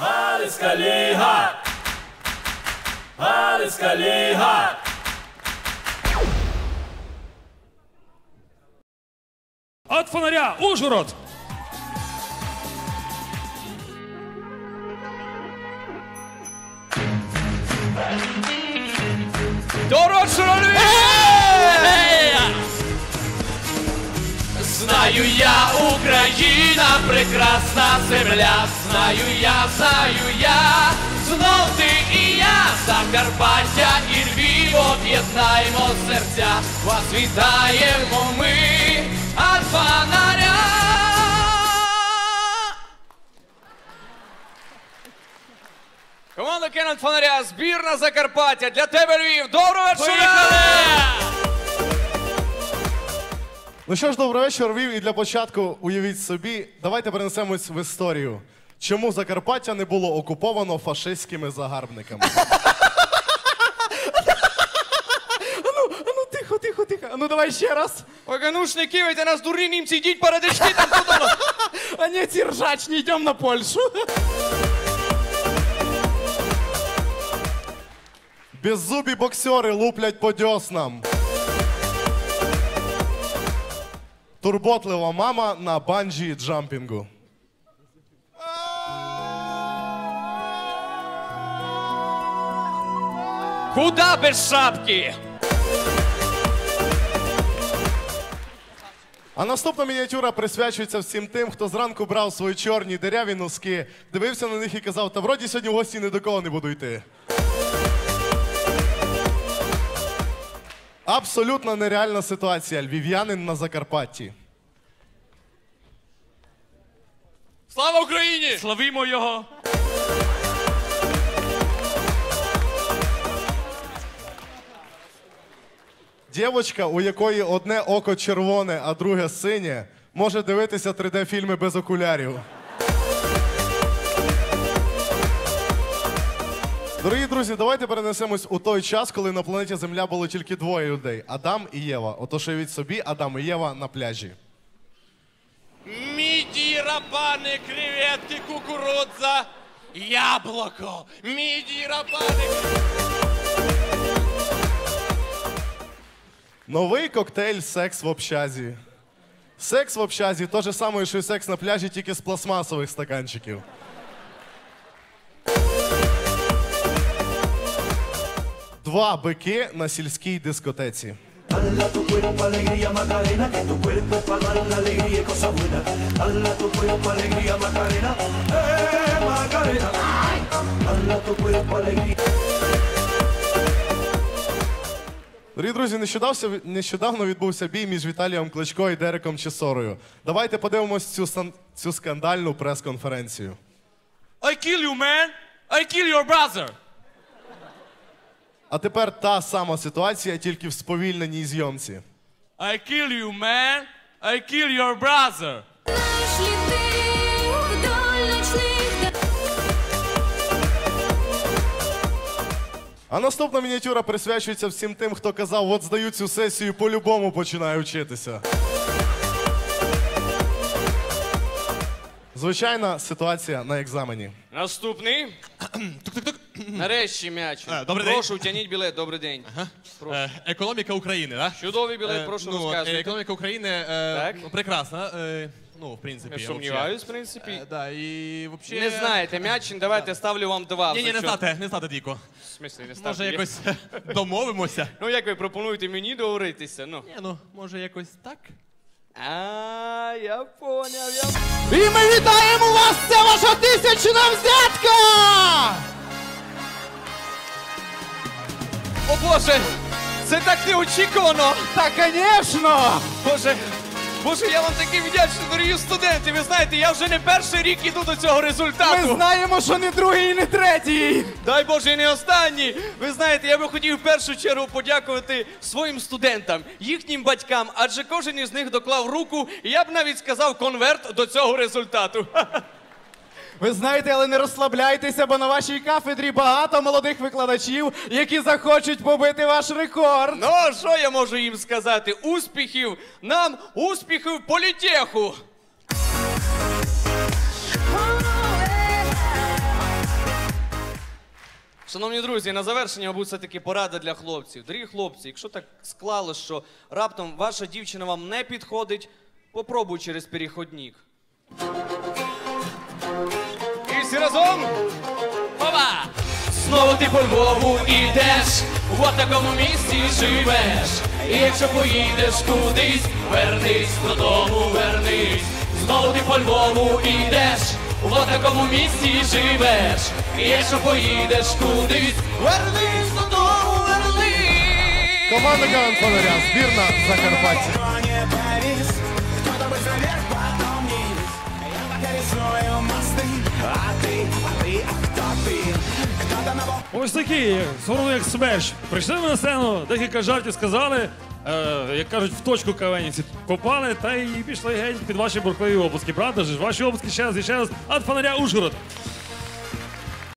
Галицька ліга! Галицька ліга! От фонаря, Ужгород! Дорожче Знаю я, Україна, прекрасна земля. Знаю я, знаю я, знов ти і я, Закарпаття і Львів об'єднаємо серця. Вас вітаємо ми, от фонаря. Команда Кеннон Фонаря, збірна Закарпаття. Для тебе Львів. Доброго вечора! Ну що ж, добрий вечір, Львів. І для початку уявіть собі, давайте перенесемось в історію. Чому Закарпаття не було окуповано фашистськими загарбниками? Ну тихо, тихо, тихо. А Ну давай ще раз. Ой, ну кивайте нас, дурні німці, йдіть парадички там подано. А не ці ржачні, йдемо на Польщу. Беззубі боксери луплять по дьоснам. Турботлива мама на банджі джампінгу. Куда без шапки? А наступна мініатюра присвячується всім тим, хто зранку брав свої чорні дереві носки, дивився на них і казав, та вроді сьогодні в гості ні до кого не буду йти. Абсолютно нереальна ситуація. Львів'янин на Закарпатті. Слава Україні! Славімо його! Дівочка, у якої одне око червоне, а друге синє, може дивитися 3D-фільми без окулярів. Дорогі друзі, давайте перенесемось у той час, коли на планеті Земля було тільки двоє людей Адам і Єва. Отож уявіть собі, Адам і Єва на пляжі. Міді, рапани, креветки, кукурудза, яблуко. Міді, рапани. Новий коктейль секс в общазі. Секс в общазі то же саме, що й секс на пляжі, тільки з пластмасових стаканчиків. Два бики на сільській дискотеці. Дорогі друзі, нещодавно, нещодавно відбувся бій між Віталієм Кличко і Дереком Чесорою. Давайте подивимось цю, сан- цю скандальну прес-конференцію. I kill you, man. I kill your brother. А тепер та сама ситуація, тільки в сповільненій зйомці. I kill you, man. I kill your brother. А наступна мініатюра присвячується всім тим, хто казав, от здаю цю сесію, по-любому починаю вчитися. Звичайна ситуація на екзамені. Наступний. Нарешті м'яч. Е, добрий день. прошу, тяніть білет, добрий день. Е, Економіка України, так? Чудовий білет, прошу ну, розказуйте. е, Економіка України е, Так. прекрасна. е, Ну, в принципі. Не сумніваюсь, в принципі. Е, Да, і вообще... Не знаєте, м'ячин, давайте ставлю вам два. Ні, ні, не знати, не знати, Діко. В смислі, не ставте. Може, Я- якось домовимося. Ну як ви пропонуєте мені договоритися? Ну. Ні, ну, може, якось так? А, я поняв, я І ми вітаємо вас! Це ваша тисячна взятка! О Боже! Це так неочікувано! Та, звісно! Боже! Боже, я вам такий вдячний, дорогі студенти. Ви знаєте, я вже не перший рік іду до цього результату. Ми знаємо, що не другий і не третій! Дай Боже, і не останній. Ви знаєте, я би хотів в першу чергу подякувати своїм студентам, їхнім батькам, адже кожен із них доклав руку, і я б навіть сказав конверт до цього результату. Ви знаєте, але не розслабляйтеся, бо на вашій кафедрі багато молодих викладачів, які захочуть побити ваш рекорд. Ну, а що я можу їм сказати? Успіхів нам, успіхів в політеху. Шановні друзі, на завершення, мабуть, все-таки порада для хлопців. Дорогі хлопці, якщо так склало, що раптом ваша дівчина вам не підходить, попробуй через переходник І всі разом! Опа! Знову ти по Львову ідеш, в такому місці живеш. І якщо поїдеш кудись, вернись додому, вернись. Знову ти по Львову ідеш, в такому місці живеш. І якщо поїдеш кудись, вернись додому, вернись. Команда КВН Фонаря, збірна Закарпаття. не повис Кто-то быстро вверх, потом вниз Я пока рисую мосты А ты, а ты, Ось такі, сорону як смерч. Прийшли ми на сцену, декілька жартів сказали, е, як кажуть, в точку кавенівці копали, та й пішли геть під ваші бурхливі обласки. Правда ж? Ваші обласки ще раз і ще раз. Ад фонаря Ужгород.